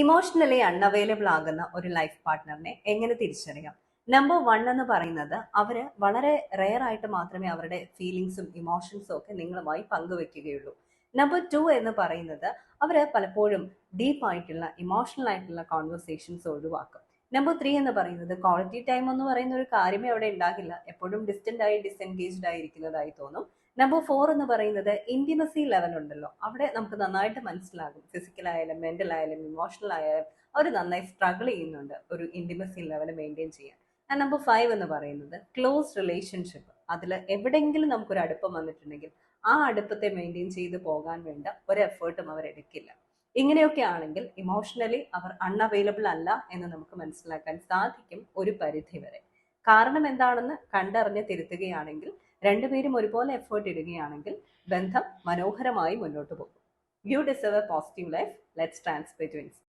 Emotionally unavailable ആകുന്ന ഒരു life പാർട്ട്ണറിനെ എങ്ങനെ തിരിച്ചറിയാം? നമ്പർ വൺ എന്ന് പറയുന്നത് അവർ വളരെ റെയർ ആയിട്ട് മാത്രമേ അവരുടെ ഫീലിങ്സും ഇമോഷൻസും ഒക്കെ നിങ്ങളുമായി പങ്കുവെക്കുകയുള്ളൂ. നമ്പർ ടു എന്ന് പറയുന്നത് അവർ പലപ്പോഴും ഡീപ്പായിട്ടുള്ള ഇമോഷണൽ ആയിട്ടുള്ള കോൺവെർസേഷൻസ് ഒഴിവാക്കും. നമ്പർ ത്രീ എന്ന് പറയുന്നത് ക്വാളിറ്റി ടൈം എന്ന് പറയുന്ന ഒരു കാര്യമേ അവിടെ ഉണ്ടാകില്ല. എപ്പോഴും ഡിസ്റ്റന്റ് ആയി ഡിസെൻഗേജ്ഡ് ആയിരിക്കുന്നതായി തോന്നും. നമ്പർ ഫോർ എന്ന് പറയുന്നത് ഇന്റിമസി ലെവൽ ഉണ്ടല്ലോ. അവിടെ നമുക്ക് നന്നായിട്ട് മനസ്സിലാകും. ഫിസിക്കൽ ആയാലും ഇമോഷണൽ ആയാലും അവർ നന്നായി സ്ട്രഗിൾ ചെയ്യുന്നുണ്ട് ഒരു ഇന്റിമസി ലെവൽ മെയിന്റെയിൻ ചെയ്യാൻ. നമ്പർ ഫൈവ് എന്ന് പറയുന്നത് ക്ലോസ് റിലേഷൻഷിപ്പ് അതിൽ എവിടെയെങ്കിലും നമുക്കൊരു അടുപ്പം വന്നിട്ടുണ്ടെങ്കിൽ ആ അടുപ്പത്തെ മെയിന്റെയിൻ ചെയ്ത് പോകാൻ വേണ്ട ഒരു എഫേർട്ടും അവർ എടുക്കില്ല. ഇങ്ങനെയൊക്കെ ആണെങ്കിൽ ഇമോഷണലി അവർ അൺഅവൈലബിൾ അല്ല എന്ന് നമുക്ക് മനസ്സിലാക്കാൻ സാധിക്കും ഒരു പരിധി വരെ. കാരണം എന്താണെന്ന് കണ്ടറിഞ്ഞ് തിരുത്തുകയാണെങ്കിൽ രണ്ടുപേരും ഒരുപോലെ എഫേർട്ട് ഇടുകയാണെങ്കിൽ ബന്ധം മനോഹരമായി മുന്നോട്ട് പോകും. You deserve a positive life let's transfer twins